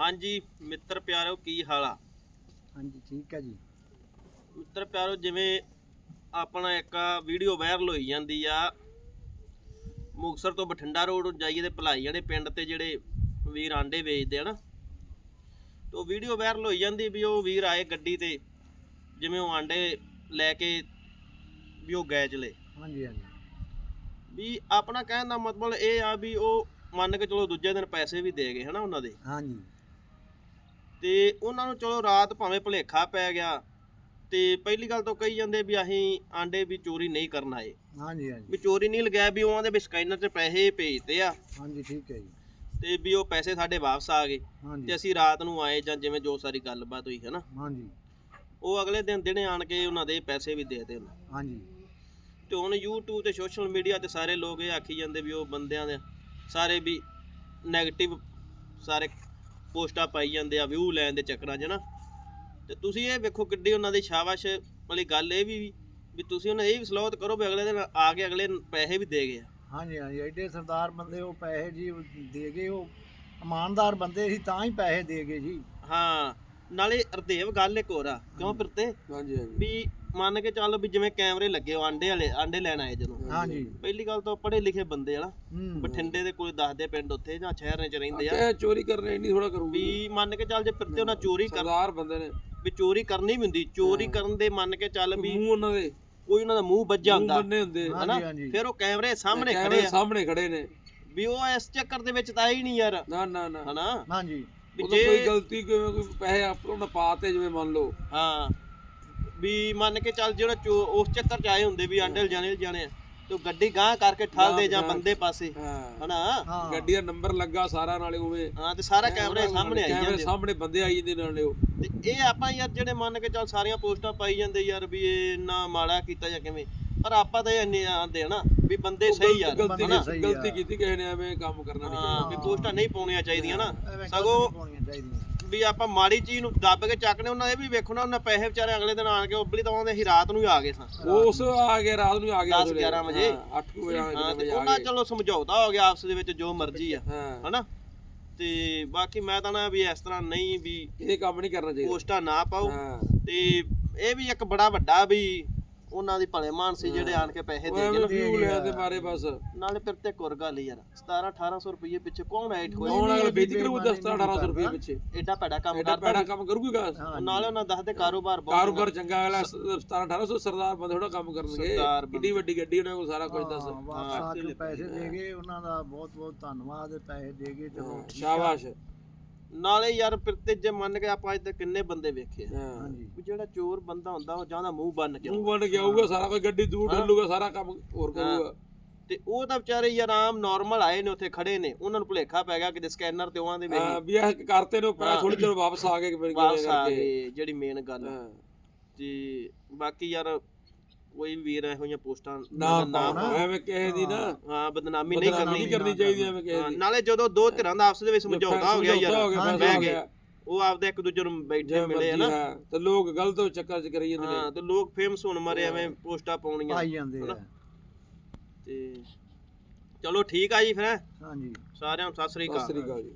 ਹਾਂਜੀ ਮਿੱਤਰ ਪਿਆਰਿਓ ਕੀ ਹਾਲ ਆ? ਹਾਂਜੀ ਠੀਕ ਹੈ ਜੀ। ਮਿੱਤਰ ਪਿਆਰਿਓ ਜਿਵੇਂ ਆਪਣਾ ਇੱਕ ਵੀਡੀਓ ਵਾਇਰਲ ਹੋਈ ਜਾਂਦੀ ਆ ਮੁਕਸਰ ਤੋਂ ਬਠਿੰਡਾ ਰੋਡ ਜਾਈਏ ਤੇ ਭਲਾਈ ਵਾਲੇ ਪਿੰਡ ਤੇ ਜਿਹੜੇ ਵੀਰ ਆਂਡੇ ਵੇਚਦੇ ਆ ਨਾ ਤੋ ਵੀਡੀਓ ਵਾਇਰਲ ਹੋਈ ਜਾਂਦੀ ਵੀ ਉਹ ਵੀਰ ਆਏ ਗੱਡੀ ਤੇ ਜਿਵੇਂ ਉਹ ਆਂਡੇ ਲੈ ਕੇ ਵੀ ਉਹ ਗਏ ਚਲੇ। ਹਾਂਜੀ ਹਾਂਜੀ। ਵੀ ਆਪਣਾ ਕਹਿਣ ਦਾ ਮਤਲਬ ਇਹ ਆ ਵੀ ਉਹ ਮੰਨ ਕੇ ਚਲੋ ਦੂਜੇ ਦਿਨ ਪੈਸੇ ਵੀ ਦੇ ਗਏ ਹਨਾ ਉਹਨਾਂ ਦੇ। ਹਾਂਜੀ। ਤੇ ਉਹਨਾਂ ਨੂੰ ਚਲੋ ਰਾਤ ਭਾਵੇਂ ਭੁਲੇਖਾ ਪੈ ਗਿਆ ਤੇ ਪਹਿਲੀ ਗੱਲ ਤਾਂ ਕਹੀ ਜਾਂਦੇ ਵੀ ਅਸੀਂ ਆਂਡੇ ਵੀ ਚੋਰੀ ਨਹੀਂ ਕਰਨ ਆਏ। ਹਾਂਜੀ ਹਾਂਜੀ। ਵੀ ਚੋਰੀ ਨਹੀਂ ਲਗਾਇਆ ਵੀ ਉਹਨਾਂ ਦੇ ਵੀ ਸਕੈਨਰ 'ਚ ਪੈਸੇ ਭੇਜਦੇ ਆ। ਹਾਂਜੀ ਠੀਕ ਹੈ ਜੀ। ਤੇ ਵੀ ਉਹ ਪੈਸੇ ਸਾਡੇ ਵਾਪਸ ਆ ਗਏ ਤੇ ਹਾਂਜੀ ਅਸੀਂ ਰਾਤ ਨੂੰ ਆਏ ਜਾਂ ਜਿਵੇਂ ਜੋ ਸਾਰੀ ਗੱਲਬਾਤ ਹੋਈ ਹੈ ਨਾ ਹਾਂਜੀ। ਉਹ ਅਗਲੇ ਦਿਨ ਦਿਨੇ ਆਣ ਕੇ ਉਹਨਾਂ ਦੇ ਪੈਸੇ ਵੀ ਦੇ ਦੇਣ ਹਾਂਜੀ। ਤੇ ਹੁਣ YouTube ਤੇ ਸੋਸ਼ਲ ਮੀਡੀਆ ਤੇ ਸਾਰੇ ਲੋਕ ਇਹ ਆਖੀ ਜਾਂਦੇ ਵੀ ਉਹ ਬੰਦਿਆਂ ਦੇ ਸਾਰੇ ਵੀ 네ਗੇਟਿਵ ਸਾਰੇ ਪੋਸਟਾਂ ਪਾਈ ਜਾਂਦੇ ਆ ਵਿਊ ਲੈਣ ਦੇ ਚੱਕਰਾਂ 'ਚ ਨਾ। ਤੇ ਤੁਸੀਂ ਇਹ ਵੇਖੋ ਕਿੱਡੀ ਉਹਨਾਂ ਦੀ ਸ਼ਾਬਾਸ਼ ਵਾਲੀ ਗੱਲ ਇਹ ਵੀ ਵੀ ਤੁਸੀਂ ਉਹਨਾਂ ਇਹ ਵੀ ਸਲੋਤ ਕਰੋ ਵੀ ਅਗਲੇ ਦਿਨ ਆ ਕੇ ਅਗਲੇ ਪੈਸੇ ਵੀ ਦੇ ਗਏ। ਹਾਂਜੀ ਹਾਂਜੀ ਐਡੇ ਸਰਦਾਰ ਬੰਦੇ ਉਹ ਪੈਸੇ ਜੀ ਦੇ ਗਏ ਉਹ ਇਮਾਨਦਾਰ ਬੰਦੇ ਸੀ ਤਾਂ ਹੀ ਪੈਸੇ ਦੇ ਗਏ ਜੀ। ਹਾਂ ਨਾਲੇ ਅਰਦੇਵ ਗੱਲ ਇੱਕ ਹੋਰ ਆ ਕਿਉਂ ਫਿਰਤੇ ਹਾਂਜੀ ਹਾਂਜੀ। ਵੀ ਮੰਨ ਕੇ ਚੱਲ ਵੀ ਜਿਵੇਂ ਕੈਮਰੇ ਲੱਗੇ ਉਹ ਆਂਡੇ ਵਾਲੇ ਆਂਡੇ ਲੈਣ ਆਏ ਜਦੋਂ। ਹਾਂਜੀ। ਪਹਿਲੀ ਗੱਲ ਤਾਂ ਪੜ੍ਹੇ ਲਿਖੇ ਬੰਦੇ ਆ ਨਾ। ਹੂੰ। ਬਠਿੰਡੇ ਦੇ ਕੋਈ ਦੱਸਦੇ ਪਿੰਡ ਉੱਥੇ ਜਾਂ ਸ਼ਹਿਰਾਂ 'ਚ ਰਹਿੰਦੇ ਆ। ਇਹ ਚੋਰੀ ਕਰਨੇ ਇੰਨੀ ਥੋੜਾ ਕਰੂਗੀ। ਵੀ ਮੰਨ ਕੇ ਚੱਲ ਜੇ ਫਿਰਤੇ ਉਹਨਾਂ ਚੋਰੀ ਕਰ ਸਰਦਾਰ ਬੰਦੇ ਨੇ। ਵੀ ਚੋਰੀ ਕਰਨੀ ਵੀ ਹੁੰਦੀ। ਚੋਰੀ ਕਰਨ ਦੇ ਮੰਨ ਕੇ ਚੱਲ ਵੀ ਮੂੰਹ ਉਹਨਾਂ ਦੇ। ਕੋਈ ਉਹਨਾਂ ਦਾ ਮੂੰਹ ਵੱਜਿਆ ਮੂੰਹ ਹੁੰਦਾ। ਬੰਨੇ ਹੁੰਦੇ। ਹਨਾ? ਫਿਰ ਉਹ ਕੈਮਰੇ ਸਾਹਮਣੇ ਖੜੇ ਕੈਮਰੇ ਆ। ਸਾਹਮਣੇ ਖੜੇ ਨੇ। ਵੀ ਉਹ ਇਸ ਚੱਕਰ ਦੇ ਵਿੱਚ ਤਾਂ ਆਈ ਨਹੀਂ ਯਾਰ। ਨਾ ਨਾ ਨਾ। ਹਨਾ? ਹਾਂਜੀ। ਉਦੋਂ ਕੋਈ ਜੇ ਗਲਤੀ ਕਿਵੇਂ ਕੋਈ ਪੈਸੇ ਆਪਣਾ ਪਾਤੇ ਜਿਵੇਂ ਮੰਨ ਲਓ। ਹਾਂ। ਵੀ ਮੰਨ ਕੇ ਚੱਲ ਜਿਹੜਾ ਚੋ- ਉਸ ਚੱਕਰ ਚ ਆਏ ਹੁੰਦੇ ਵੀ ਆਂਡਲ ਜਾਣੇ ਜਾਣੇ ਆ, ਤੇ ਉਹ ਗੱਡੀ ਗਾਂਹ ਕਰਕੇ ਠਾਲਦੇ ਜਾਂ ਬੰਦੇ ਪਾਸੇ ਹਾਂ। ਹਨਾ? ਹਾਂ। ਗੱਡੀ ਦਾ ਨੰਬਰ ਲੱਗਾ ਸਾਰਾ ਨਾਲੇ ਉਵੇਂ। ਹਾਂ ਤੇ ਸਾਰਾ ਕੈਮਰੇ ਸਾਹਮਣੇ ਆਈ ਕੈਮਰੇ ਜਾਂਦੇ ਸਾਹਮਣੇ ਬੰਦੇ ਆਈ ਜਾਂਦੇ ਨਾਲੇ ਉਹ। ਤੇ ਇਹ ਆਪਾਂ ਯਾਰ ਜਿਹੜੇ ਮੰਨ ਕੇ ਚੱਲ ਸਾਰੀਆਂ ਪੋਸਟਾਂ ਪਾਈ ਜਾਂਦੇ ਯਾਰ ਵੀ ਇਹ ਨਾ ਮਾੜਾ ਕੀਤਾ ਜਾਂ ਕਿਵੇਂ ਪਰ ਆਪਾਂ ਤਾਂ ਇਹ ਇੰਨੇ ਆਂਦੇ ਹਨਾ ਵੀ ਬੰਦੇ ਸਹੀ ਯਾਰ ਗਲਤੀ ਹਨਾ? ਗਲਤੀ। ਕੀਤੀ ਕਿਸੇ ਨੇ ਐਵੇਂ ਕੰਮ ਕਰਨਾ ਨਹੀਂ ਹਾਂ ਵੀ ਪੋਸਟਾਂ ਨਹੀਂ ਪਾਉਣੀਆਂ ਚਾਹੀਦੀਆਂ ਨਾ। ਐਵੇਂ ਸਗੋਂ ਗਲਤੀ ਪਾਉਣੀਆਂ ਚਾਹੀਦੀਆਂ। ਵੀ ਆਪਾਂ ਮਾੜੀ ਚੀਜ਼ ਨੂੰ ਦੱਬ ਕੇ ਚੱਕਨੇ ਉਹਨਾਂ ਇਹ ਵੀ ਵੇਖੋ ਨਾ ਉਹਨਾਂ ਪੈਸੇ ਵਿਚਾਰੇ ਅਗਲੇ ਦਿਨ ਆਣ ਕੇ ਉਬਲੀ ਤਾਂ ਆਉਂਦੇ ਅਸੀਂ ਰਾਤ ਨੂੰ ਹੀ ਆ ਗਏ ਸਾਂ ਉਸ ਆ ਕੇ ਰਾਤ ਨੂੰ ਆ ਗਿਆ 10 11 ਵਜੇ। 8 ਵਜੇ ਆ ਹਾਂ ਤੇ ਗਏ ਉਹਨਾਂ ਚਲੋ ਸਮਝੌਤਾ ਹੋ ਗਿਆ ਆਪਸ ਦੇ ਵਿੱਚ ਜੋ ਮਰਜ਼ੀ ਆ ਹਾਂ। ਹਨਾ? ਤੇ ਬਾਕੀ ਮੈਂ ਤਾਂ ਨਾ ਵੀ ਇਸ ਤਰ੍ਹਾਂ ਨਹੀਂ ਵੀ ਇਹ ਕੰਮ ਨਹੀਂ ਕਰਨਾ ਚਾਹੀਦਾ। ਪੋਸਟਾਂ ਨਾ ਪਾਓ। ਹਾਂ। ਤੇ ਇਹ ਵੀ ਇੱਕ ਬੜਾ ਵੱਡਾ ਵੀ ਉਹਨਾਂ ਦੀ ਭਲੇ ਮਾਨ ਸੀ ਜਿਹੜੇ ਆਣ ਕੇ ਪੈਸੇ ਦੇ ਗਏ ਵਿਊ ਲੈਣ ਦੇ ਮਾਰੇ ਬਸ। ਨਾਲੇ ਫਿਰ ਤੇ ਕੁਰ ਗੱਲ ਯਾਰ। 17 1800 ਰੁਪਏ ਪਿੱਛੇ ਕੌਣ ਐਡ ਹੋਇਆ? ਹੁਣ ਅਗਲੇ ਬੇਈਮਾਨੀ ਕਰੂ 10 1800 ਰੁਪਏ। ਪਿੱਛੇ। ਐਡਾ ਭੈੜਾ ਕੰਮ ਕਰਦਾ ਪੈੜਾ ਕੰਮ ਕਰੂਗੀ ਗਾ ਨਾਲੇ ਉਹਨਾਂ ਦੱਸਦੇ ਕਾਰੋਬਾਰ ਬਹੁਤ ਕਾਰੋਬਾਰ ਚੰਗਾ ਅਗਲਾ 17 1800 ਸਰਦਾਰ ਬੰਦੇ ਥੋੜਾ ਕੰਮ ਕਰਨਗੇ। ਕਿੱਡੀ ਵੱਡੀ ਗੱਡੀ ਉਹਨਾਂ ਕੋਲ ਸਾਰਾ ਕੁਝ ਦੱਸ। ਹਾਂ, ਕੇ ਪੈਸੇ ਦੇ ਗਏ ਉਹਨਾਂ ਦਾ ਬਹੁਤ ਬਹੁਤ ਧੰਨਵਾਦ ਪੈਸੇ ਦੇ ਗਏ ਚਲੋ ਸ਼ਾਬਾਸ਼। ਨਾਲੇ ਯਾਰ ਫਿਰ ਤੇ ਜੇ ਮੰਨ ਕੇ ਆਪਾਂ ਅੱਜ ਤੱਕ ਕਿੰਨੇ ਬੰਦੇ ਵੇਖੇ ਆ। ਹਾਂ। ਹਾਂਜੀ। ਵੀ ਜਿਹੜਾ ਚੋਰ ਬੰਦਾ ਹੁੰਦਾ ਉਹ ਜਾਂਦਾ ਮੂੰਹ ਬੰਨ ਕੇ ਮੂੰਹ ਬਣ ਕੇ ਆਊਗਾ ਸਾਰਾ ਕੋਈ ਗੱਡੀ ਦੂਰ ਡੱਲੂਗਾ ਸਾਰਾ ਕੰਮ ਹੋਰ ਕਰੂਗਾ। ਤੇ ਉਹ ਤਾਂ ਵਿਚਾਰੇ ਯਾਰ ਆਮ ਨਾਰਮਲ ਆਏ ਨੇ ਉੱਥੇ ਖੜੇ ਨੇ। ਉਹਨਾਂ ਨੂੰ ਭੁਲੇਖਾ ਪੈ ਗਿਆ ਕਿ ਸਕੈਨਰ ਤੇ ਉਹਾਂ ਦੇ ਵੇਖ ਹਾਂ ਵੀ ਇਹ ਕਰਤੇ ਨੂੰ ਪੈ ਥੋੜੀ ਦੇਰ ਵਾਪਸ ਆ ਗਏ ਮੇਰੇ ਵਾਪਸ ਆ ਕਰਕੇ। ਗਏ ਜਿਹੜੀ ਮੇਨ ਗੱਲ। ਤੇ ਬਾਕੀ ਯਾਰ ਕੋਈ ਵੀ ਵੀਰ ਇਹੋ ਜਿਹੀਆਂ ਪੋਸਟਾਂ ਨਾ ਨਾ ਪਾਉਣਾ। ਐਵੇਂ ਕਿਸੇ ਦੀ ਨਾ ਹਾਂ ਬਦਨਾਮੀ ਨਹੀਂ ਬਦਨਾਮੀ ਕਰਨੀ। ਨਹੀਂ ਕਰਨੀ ਚਾਹੀਦੀ ਐਵੇਂ ਕਿਸੇ ਦੀ। ਨਾਲੇ ਜਦੋਂ ਦੋ ਧਿਰਾਂ ਦਾ ਆਪਸ ਦੇ ਵਿੱਚ ਸਮਝੌਤਾ ਹੋ ਗਿਆ ਯਾਰ ਬਹਿ ਗਏ। ਉਹ ਆਪਦੇ ਇੱਕ ਦੂਜੇ ਨੂੰ ਬੈਠੇ ਮਿਲੇ ਹਨਾ ਤੇ ਲੋਕ ਗਲਤ ਚੱਕਰ ਚ ਕਰੀ ਜਾਂਦੇ ਨੇ। ਹਾਂ ਤੇ ਲੋਕ ਫੇਮਸ ਹੋਣ ਮਰੇ ਐਵੇਂ ਪੋਸਟਾਂ ਪਾਉਣੀਆਂ ਪਾਈ ਜਾਂਦੇ ਆ। ਤੇ ਚਲੋ ਠੀਕ ਆ ਜੀ ਫਿਰ। ਹੈਂ। ਹਾਂਜੀ। ਸਾਰਿਆਂ ਨੂੰ ਸਤਿ ਸ੍ਰੀ ਸਤਿ ਅਕਾਲ ਸ੍ਰੀ ਅਕਾਲ ਜੀ।